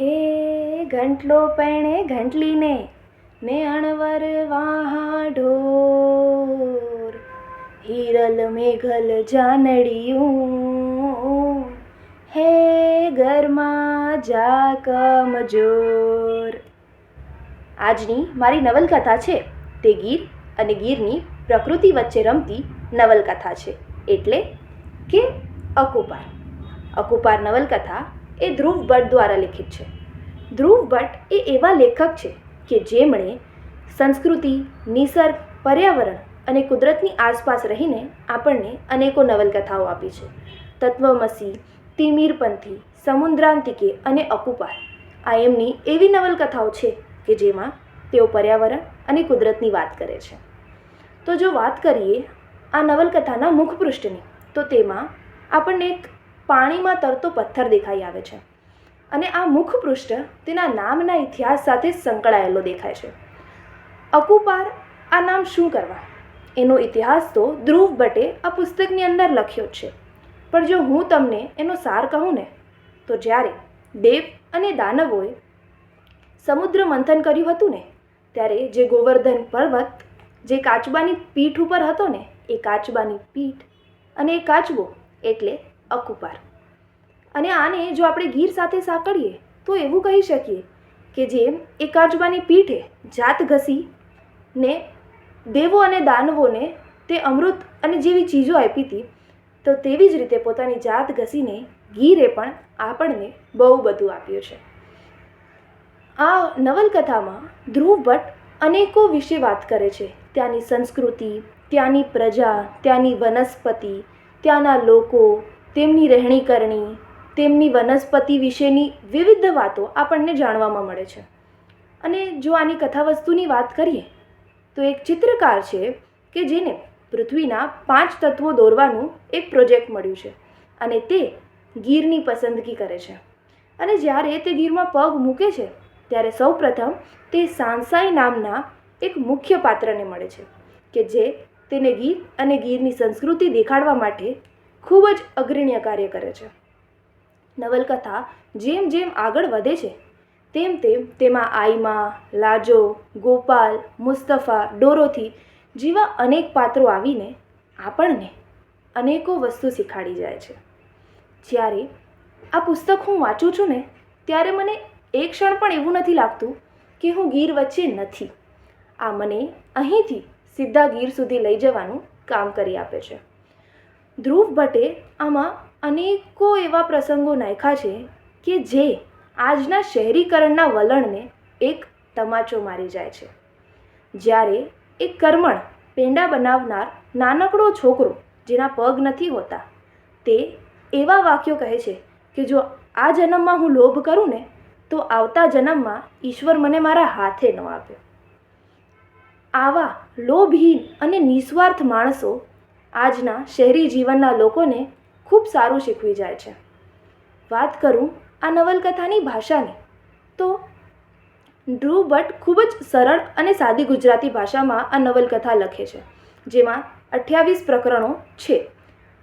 હે ઘંટલો પણે ઘંટલીને ને અણવર વાહા ઢોર. હિરલ મેઘલ જાનડિયું. હે ઘરમાં જા કમજોર. આજની મારી નવલકથા છે. તે ગીર અને ગીરની પ્રકૃતિ વચ્ચે રમતી નવલકથા છે. એટલે કે અકુપાર. અકુપાર નવલકથા એ ધ્રુવ ભટ્ટ દ્વારા લિખિત છે. ધ્રુવ ભટ્ટ એ એવા લેખક છે કે જેમણે સંસ્કૃતિ, નિસર્ગ, પર્યાવરણ અને કુદરતની આસપાસ રહીને આપણને અનેકો નવલકથાઓ આપી છે. તત્વમસી, તિમિરપંથી, સમુદ્રાંતિકે અને અકુપાર આ એમની એવી નવલકથાઓ છે કે જેમાં તેઓ પર્યાવરણ અને કુદરતની વાત કરે છે. તો જો વાત કરીએ આ નવલકથાના મુખપૃષ્ઠની, તો તેમાં આપણને એક પાણીમાં તરતો પથ્થર દેખાઈ આવે છે. અને આ મુખપૃષ્ઠ તેના નામના ઇતિહાસ સાથે સંકળાયેલો દેખાય છે. અકુપાર, આ નામ શું કરવા? એનો ઇતિહાસ તો ધ્રુવ ભટ્ટે આ પુસ્તકની અંદર લખ્યો જ છે. પણ જો હું તમને એનો સાર કહું ને, તો જ્યારે દેવ અને દાનવોએ સમુદ્ર મંથન કર્યું હતું ને, ત્યારે જે ગોવર્ધન પર્વત, જે કાચબાની પીઠ ઉપર હતો ને, એ કાચબાની પીઠ અને એ કાચબો એટલે અકુપાર. અને આને જો આપણે ગીર સાથે સાંકળીએ, તો એવું કહી શકીએ કે જેમ એ કાચબાની પીઠે જાત ઘસી ને દેવો અને દાનવોને તે અમૃત અને જેવી ચીજો આપી હતી, તો તેવી જ રીતે પોતાની જાત ઘસીને ગીરે પણ આપણને બહુ બધું આપ્યું છે. આ નવલકથામાં ધ્રુવ ભટ્ટ અનેકો વિશે વાત કરે છે. ત્યાંની સંસ્કૃતિ, ત્યાંની પ્રજા, ત્યાંની વનસ્પતિ, ત્યાંના લોકો તેમની રહેણી કરણી, તેમની વનસ્પતિ વિશેની વિવિધ વાતો આપણને જાણવામાં મળે છે. અને જો આની કથાવસ્તુની વાત કરીએ, તો એક ચિત્રકાર છે કે જેને પૃથ્વીના પાંચ તત્વો દોરવાનું એક પ્રોજેક્ટ મળ્યું છે અને તે ગીરની પસંદગી કરે છે. અને જ્યારે તે ગીરમાં પગ મૂકે છે, ત્યારે સૌપ્રથમ તે સાંસાઈ નામના એક મુખ્ય પાત્રને મળે છે, કે જે તેને ગીર અને ગીરની સંસ્કૃતિ દેખાડવા માટે ખૂબ જ અગ્રણ્ય કાર્ય કરે છે. નવલકથા જેમ જેમ આગળ વધે છે, તેમ તેમ તેમાં આઈમા, લાજો, ગોપાલ, મુસ્તફા, ડોરોથી જેવા અનેક પાત્રો આવીને આપણને અનેકો વસ્તુ શીખાડી જાય છે. જ્યારે આ પુસ્તક હું વાંચું છું ને, ત્યારે મને એક ક્ષણ પણ એવું નથી લાગતું કે હું ગીર વચ્ચે નથી. આ મને અહીંથી સીધા ગીર સુધી લઈ જવાનું કામ કરી આપે છે. ધ્રુવ ભટ્ટે આમાં અનેકો એવા પ્રસંગો નાખ્યા છે કે જે આજના શહેરીકરણના વલણને એક તમાચો મારી જાય છે. જ્યારે એક કર્મણ પેંડા બનાવનાર નાનકડો છોકરો જેના પગ નથી હોતા, તે એવા વાક્યો કહે છે કે જો આ જન્મમાં હું લોભ કરું ને, તો આવતા જન્મમાં ઈશ્વર મને મારા હાથે ન આપ્યો આવા લોભહીન અને નિસ્વાર્થ માણસો આજના શહેરી જીવનના લોકોને ખૂબ સારું શીખવી જાય છે. વાત કરું આ નવલકથાની ભાષાની, તો ધ્રુવ ભટ્ટ ખૂબ જ સરળ અને સાદી ગુજરાતી ભાષામાં આ નવલકથા લખે છે, જેમાં અઠ્યાવીસ પ્રકરણો છે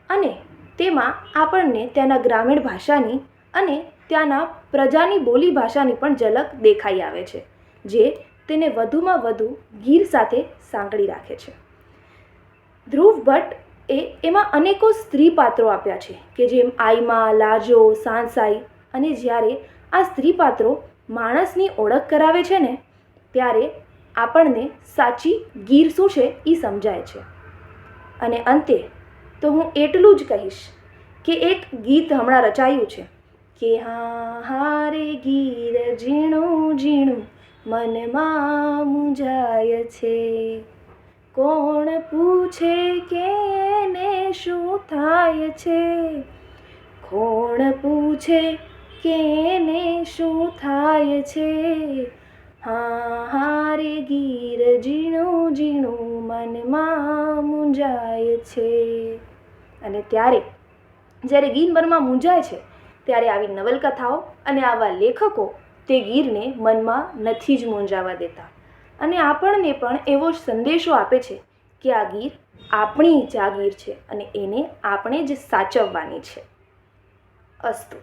અને તેમાં આપણને ત્યાંના ગ્રામીણ ભાષાની અને ત્યાંના પ્રજાની બોલી ભાષાની પણ ઝલક દેખાઈ આવે છે, જે તેને વધુમાં વધુ ગીર સાથે સાંકળી રાખે છે. ધ્રુવ ભટ્ટ એ એમાં અનેકો સ્ત્રી પાત્રો આપ્યા છે કે જેમ આઈમા, લાજો, સાંસાઈ. અને જ્યારે આ સ્ત્રી પાત્રો માણસની ઓળખ કરાવે છે ને, ત્યારે આપણને સાચી ગીર શું છે એ સમજાય છે. અને અંતે તો હું એટલું જ કહીશ કે એક ગીત હમણાં રચાયું છે કે હા હારે ગીર ઝીણું ઝીણું મનમાં મુંજાય છે. કોણ પૂછે કે થાય છે? કોણ પૂછે કેને શું થાય છે? હા હારે ગીર ઝીણું ઝીણું મનમાં મૂંઝાય છે. અને ત્યારે, જ્યારે મનમાં મૂંઝાય છે, ત્યારે આવી નવલકથાઓ અને આવા લેખકો તે ગીરને મનમાં નથી જ મૂંઝાવા દેતા. અને આપણને પણ એવો સંદેશો આપે છે કે આ ગીર આપણી જાગીર છે અને એને આપણે જ સાચવવાની છે. અસ્તુ.